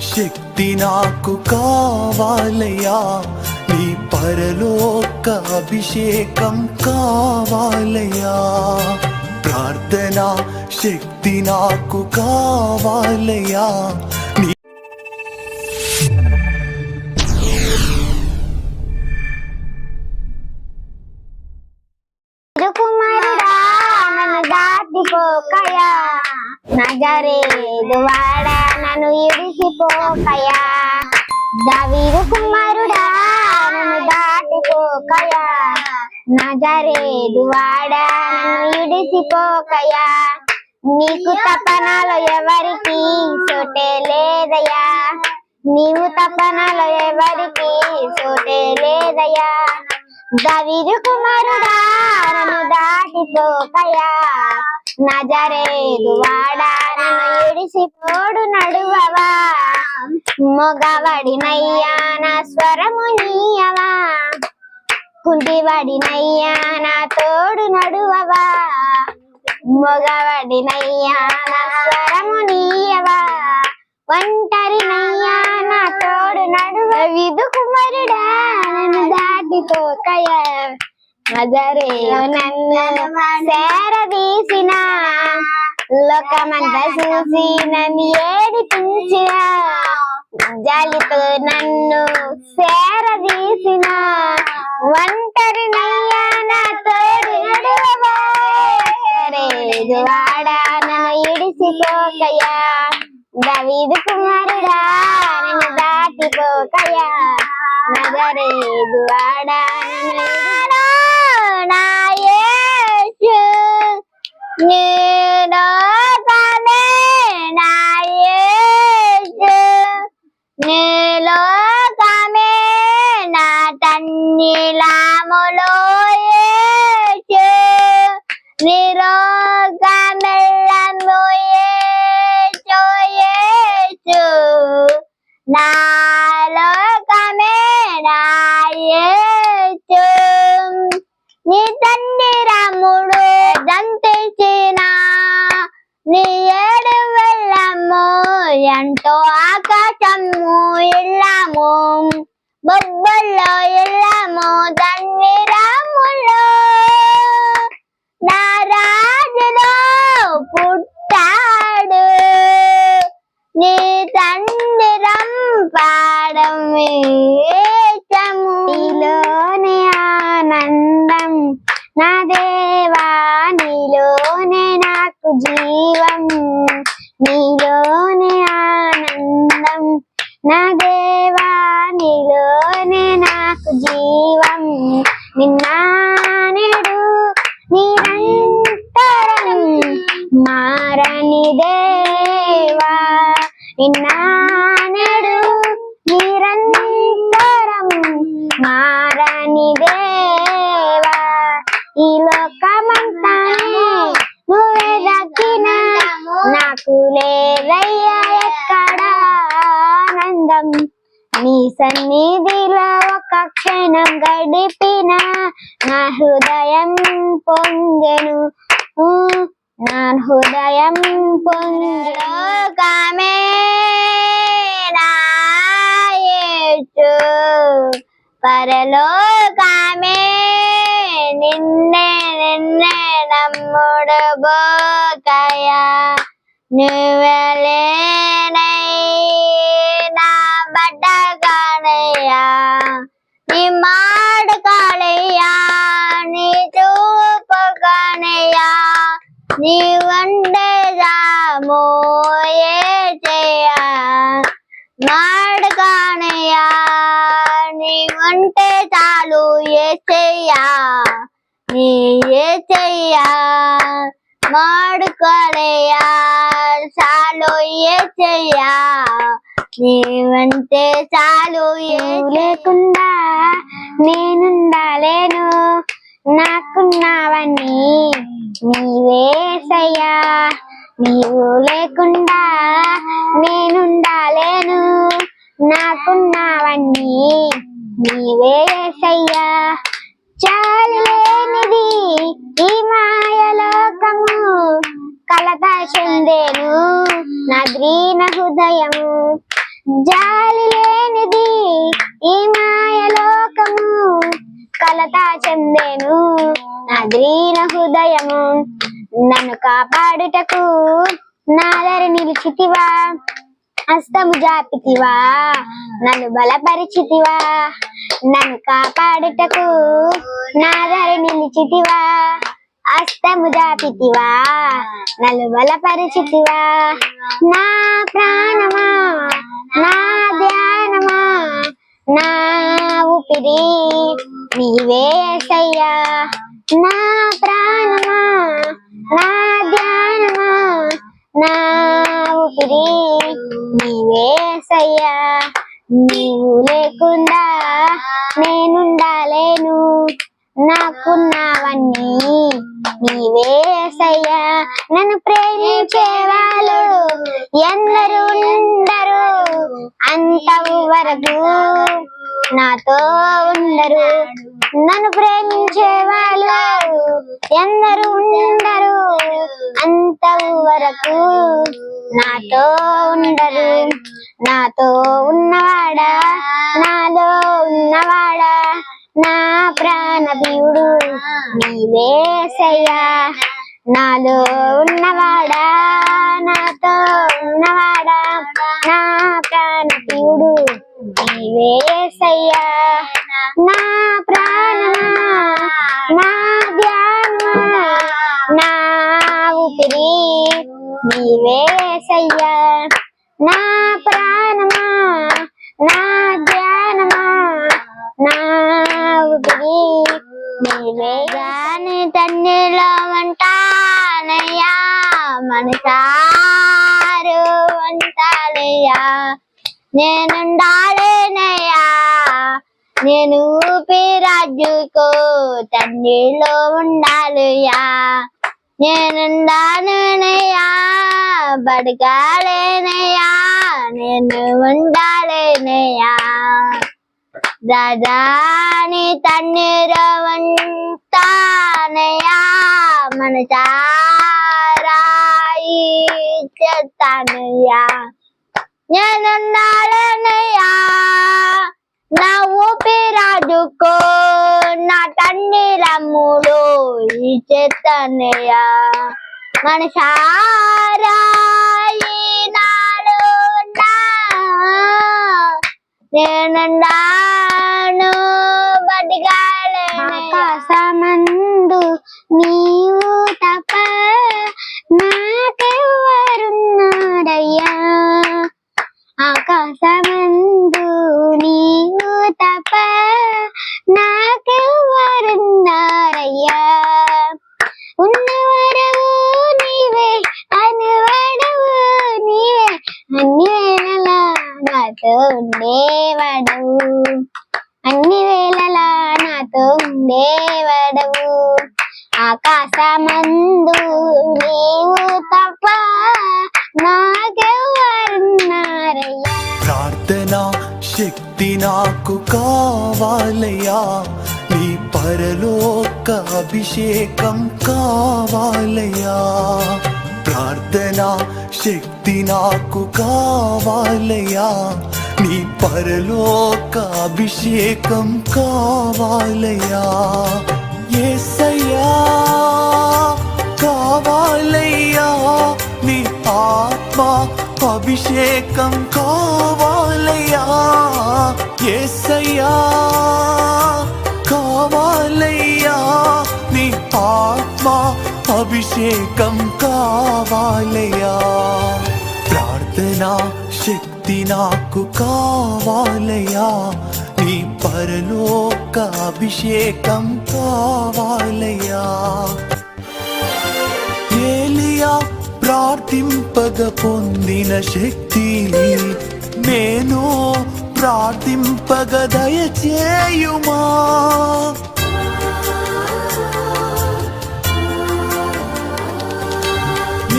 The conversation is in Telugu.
శక్తి నాకు కావాలయ్యా. నీ పరలోక అభిషేకం కావాలయ్యా. ప్రార్థన శక్తి నాకు కావాలయ్యా. నగరే కుమారుడా నన్ను దాటిపోకయా నజరేదు వాడ దావీదు కుమారుడా నన్ను దాటిపోకయా నజరేదు వాడా నన్ను ఇడిసిపోకయా. నీకు తపనలో ఎవరికి చోటే లేదయ్యా. నీవు తపనలో ఎవరికి చోటే లేదయ్యా. దవిరు కుమారుడా నన్ను దాటిపోకయా. నజరేదు వాడా నన్ను ఇడిసిపోడు నడువవా? మొగవడినయ్యా నా స్వరము నీయవా? కుంటివాడినయ్యా నా తోడు నడువవా? మొగవడినయ్యా నా స్వరము నీయవా? ఒంటరినయ్యా నా తోడు నడువ? విధు కుమారుడా? నన్ను కయ మదరే. నన్ను సేరదీసిన లోకమంతా చూసి నన్ను ఏడిపించిన జాలితో నన్ను సేరదీసిన ఎంతో ఆకాశము ఇళ్ళము బొబ్బల్లో ఇళ్ళము తండ్రి రాములో. నా రాజులో పుట్టాడు నీ తండ్రి రంపాడం నిన్నానేడు నిరంతరం మారని దేవా. ఈ లోకమంతానే నువ్వే దక్కిన. నాకు లేదయ్యా ఎక్కడ ఆనందం. నీ సన్నిధిలో ఒక క్షణం గడిపిన నా హృదయం పొంగెను. నా హృదయం పొంగెను. కామె నా యేసు పరలోకమే నిన్నే నిన్నే నమ్ముడు బోకయా నువ్వలేనై నా బట్టగానయ్యా నీ మాడకాలయ్యా నీ చూపగానయ్యా నీ వండే ఏసయ్యా నీ ఏసయ్యా మాడుకోనయ్యా చాలు ఏసయ్యా నీ వంటే చాలు ఏ లేకుండా నేనుండాలేను. నాకున్నావన్నీ నీవేసయ్యా నీవు లేకుండా నేనుండాలేను. నాకున్నావన్నీ నీవేసయ్యా చాలు లేనిది ఈ మాయలోకము. కలత చెందేను నా గ్రీన హృదయము. జాలి లేనిది ఈ మాయలోకము. కలత చెందేను నదీన హృదయము. నన్ను కాపాడుటకు నాదరి నిలిచితివా. హస్తము జాపితివా నన్ను బలపరిచితివా. నన్ను కాపాడుటకు నాదరి నిలిచితివా. హస్తము జాపితివా నన్ను బలపరిచితివా. నా ప్రాణమా నా ధ్యానమా నా ఊపిరి నీవే సయ్యా నా ప్రాణమా నా ధ్యానమా నా ఊపిరి నీవేసయ్యా నీవు లేకుండా నేనుండాలేను. నాకున్నావన్నీ నీవేసయ్యా నన్ను ప్రేమించేవాళ్ళు ఎందరు ఉండరు. అంతవు వరకు నాతో ఉండరు. నన్ను ప్రేమించే వాళ్ళు ఎందరు ఉండరు. అంత వరకు నాతో ఉండరు. నాతో ఉన్నవాడా? నాలో ఉన్నవాడా? నా ప్రాణభీవుడు నీవేసయ్యా నాలో ఉన్నవాడా? నాతో ఉన్నవాడా? నా ప్రాణప్రియుడు నీవే సయ్యా. నా ప్రాణమా నా ధ్యానమా నా ఊపిరి నీవే సయ్యా నా ప్రాణమా నా ధ్యానమా నా ఊపిరి నీవే గాని తన్నిలో వంటానయ్యా మనసారు ఉంటానయ్యా. నేనుండాలేనయ్యా నేను ఊపిరాజుకో తన్నిలో ఉండాలయ్యా. నేనుండాలేనయ్యా బడగాలేనయ్యా నేను ఉండాలేనయ్యా. దాదాని తన్నిరవంతానయ్యా మన చారాయి చెత్తానయ్యా నా ఊపిరాజుకో నా తన్నీరమ్ముడు ఈ చెత్తనయ్యా మన సారాయి నాలో నా నేనున్నాను బడిగాలే ఆకాశమందు నీవు తప్ప నాకెవరున్నారయ్యా ఆకాశమందు నీవు తప్ప నాకెవరున్నారయ్యా ఉన్నవరవు నీవే అనువడవు నీవే అన్ని వేళలా నాతో ఉండేవాడవు. అన్ని వేళలా నాతో ఉండేవాడవు. ఆకాశమందు నీవు తప్ప నాకెవరున్నారయ్యా ప్రార్థనా శక్తి నాకు కావాలయ్యా. నీ పరలోక అభిషేకం కావాలయ్యా. ప్రార్థనా శక్తి నాకు కావాలయ్యా. నీ పరలోక అభిషేకం కావాలయ్యా. యేసయ్యా కావాలయ్యా. నీ ఆత్మ అభిషేకం కావాలయ్యా. యేసయ్యా అభిషేకం కావాలయా ప్రార్థనా శక్తి నాకు కావాలయా నీ పరలోక అభిషేకం కావాలయా ఏలియా ప్రార్థింపగ పొందిన శక్తి నేను ప్రార్థింపగ దయచేయుమా?